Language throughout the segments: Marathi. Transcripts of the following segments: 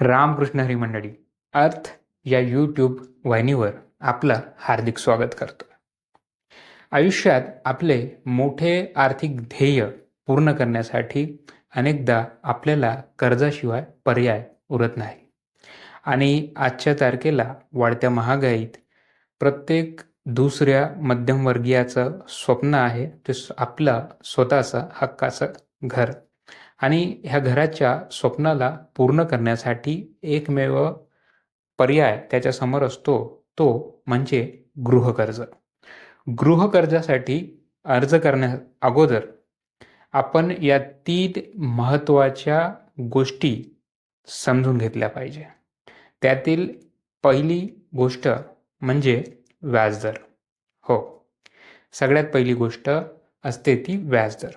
रामकृष्ण हरी मंडळी अर्थ या यूट्यूब वाहिनीवर आपलं हार्दिक स्वागत करतो. आयुष्यात आपले मोठे आर्थिक ध्येय पूर्ण करण्यासाठी अनेकदा आपल्याला कर्जाशिवाय पर्याय उरत नाही. आणि आजच्या तारखेला वाढत्या महागाईत प्रत्येक दुसऱ्या मध्यमवर्गीयाचं स्वप्न आहे ते आपला आपलं स्वतःचं हक्काचं घर आणि ह्या घराच्या स्वप्नाला पूर्ण करण्यासाठी एकमेव पर्याय त्याच्यासमोर असतो तो म्हणजे गृहकर्ज. गृहकर्जासाठी अर्ज करण्या अगोदर आपण या तीन महत्त्वाच्या गोष्टी समजून घेतल्या पाहिजे. त्यातील पहिली गोष्ट म्हणजे व्याजदर. हो सगळ्यात पहिली गोष्ट असते ती व्याजदर.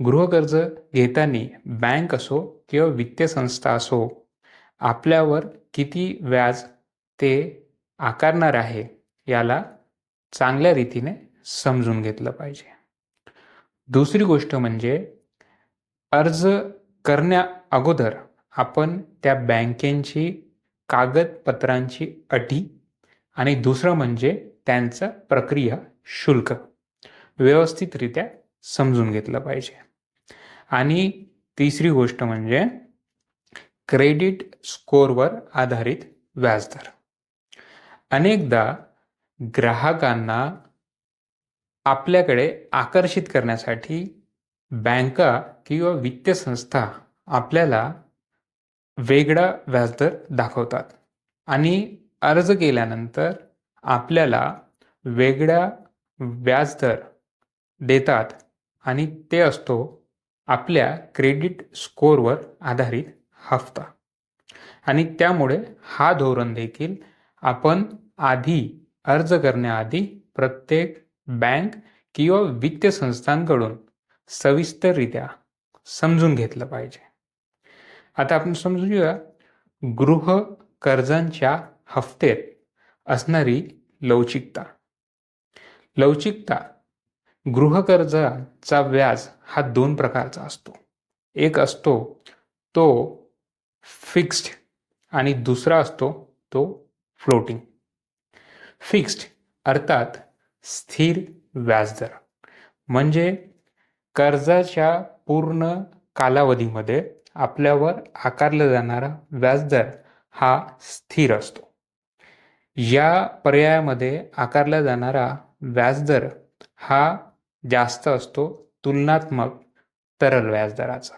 गृहकर्ज घेताना बँक असो किंवा वित्तीय संस्था असो आपल्यावर किती व्याज ते आकारणार आहे याला चांगल्या रीतीने समजून घेतलं पाहिजे. दुसरी गोष्ट म्हणजे अर्ज करण्या अगोदर आपण त्या बँकेची कागदपत्रांची अटी आणि दुसरं म्हणजे त्यांचं प्रक्रिया शुल्क व्यवस्थितरित्या समजून घेतलं पाहिजे. आणि तिसरी गोष्ट म्हणजे क्रेडिट स्कोअरवर आधारित व्याजदर. अनेकदा ग्राहकांना आपल्याकडे आकर्षित करण्यासाठी बँका किंवा वित्तीय संस्था आपल्याला वेगळा व्याजदर दाखवतात. आणि अर्ज केल्यानंतर आपल्याला वेगळा व्याजदर देतात. आणि ते असतो आपल्या क्रेडिट स्कोअरवर आधारित हफ्ता. आणि त्यामुळे हा धोरण देखील आपण आधी अर्ज करण्याआधी प्रत्येक बँक किंवा वित्तीय संस्थांकडून सविस्तररित्या समजून घेतलं पाहिजे. आता आपण समजूया गृह कर्जांच्या हफ्त्यात असणारी लवचिकता. लवचिकता गृहकर्जाचा व्याज हा दोन प्रकारचा असतो. एक असतो तो फिक्स्ड आणि दुसरा असतो तो फ्लोटिंग फिक्स्ड अर्थात स्थिर व्याजदर. म्हणजे कर्जाच्या पूर्ण कालावधीमध्ये आपल्यावर आकारला जाणारा व्याजदर हा स्थिर असतो. या पर्यायामध्ये आकारला जाणारा व्याजदर हा जास्त असतो तुलनात्मक तरल व्याजदराचा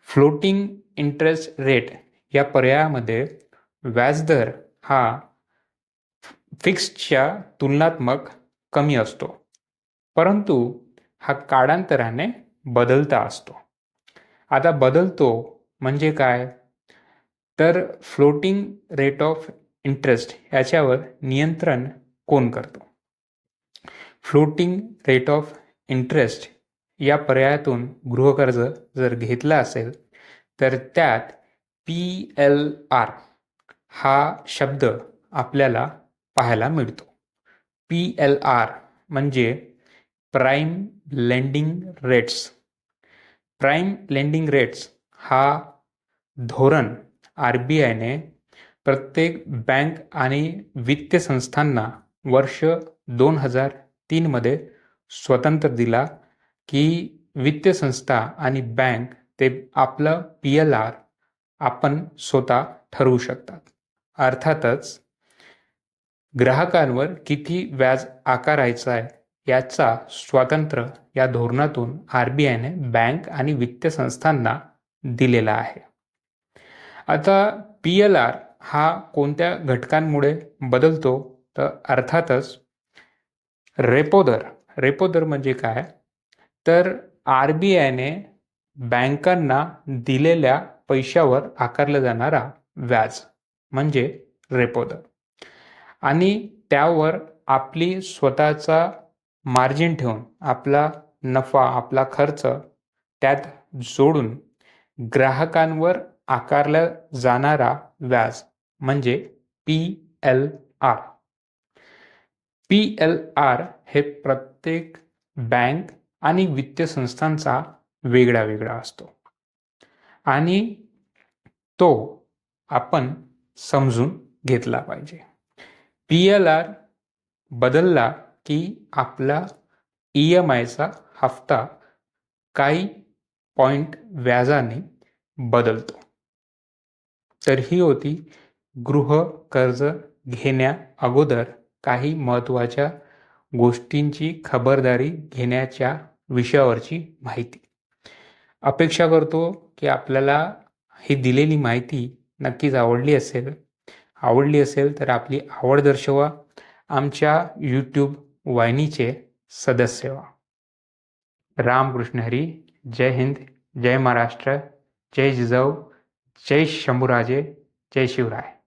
फ्लोटिंग इंटरेस्ट रेट या पर्यायामध्ये व्याजदर हा फिक्स्डच्या तुलनात्मक कमी असतो परंतु हा काळांतराने बदलता असतो. आता बदलतो म्हणजे काय? तर फ्लोटिंग रेट ऑफ इंटरेस्ट याच्यावर नियंत्रण कोण करतो? फ्लोटिंग रेट ऑफ इंटरेस्ट या पर्यायातून गृहकर्ज जर घेतलं असेल तर त्यात पी एल आर हा शब्द आपल्याला पाहायला मिळतो. पी एल आर म्हणजे prime lending rates. Prime lending rates हा धोरण आर बी आयने प्रत्येक बँक आणि वित्तीय संस्थांना वर्ष दोन हजार तीनमध्ये स्वतंत्र दिला की वित्तीय संस्था आणि बँक ते आपलं पी एल आर आपण स्वतः ठरवू शकतात. अर्थातच ग्राहकांवर किती व्याज आकारायचं आहे याचा स्वातंत्र्य या धोरणातून आर बी आयने बँक आणि वित्तीय संस्थांना दिलेला आहे. आता पी एल आर हा कोणत्या घटकांमुळे बदलतो? तर अर्थातच रेपो दर रेपो दर म्हणजे काय? तर आर बी आयने बँकांना दिलेल्या पैशावर आकारला जाणारा व्याज म्हणजे रेपो दर आणि त्यावर आपली स्वतःचा मार्जिन ठेवून आपला नफा आपला खर्च त्यात जोडून ग्राहकांवर आकारला जाणारा व्याज म्हणजे P L R. P L R हे प्रत्येक बँक आणि वित्तीय संस्थांचा वेगळा वेगळा असतो. आणि तो आपण समजून घेतला पाहिजे. पी एल आर बदलला की आपला ई एम आयचा हफ्ता काही पॉईंट व्याजाने बदलतो. तर ही होती गृह कर्ज घेण्या अगोदर काही महत्त्वाच्या गोष्टींची खबरदारी घेण्याच्या विषयावरची माहिती. अपेक्षा करतो की आपल्याला ही दिलेली माहिती नक्कीच आवडली असेल. आवडली असेल तर आपली आवड दर्शवा. आमच्या यूट्यूब वाहिनीचे सदस्य व्हा. रामकृष्ण हरी जय हिंद जय महाराष्ट्र जय जिजाऊ जय शंभूराजे जय शिवराय.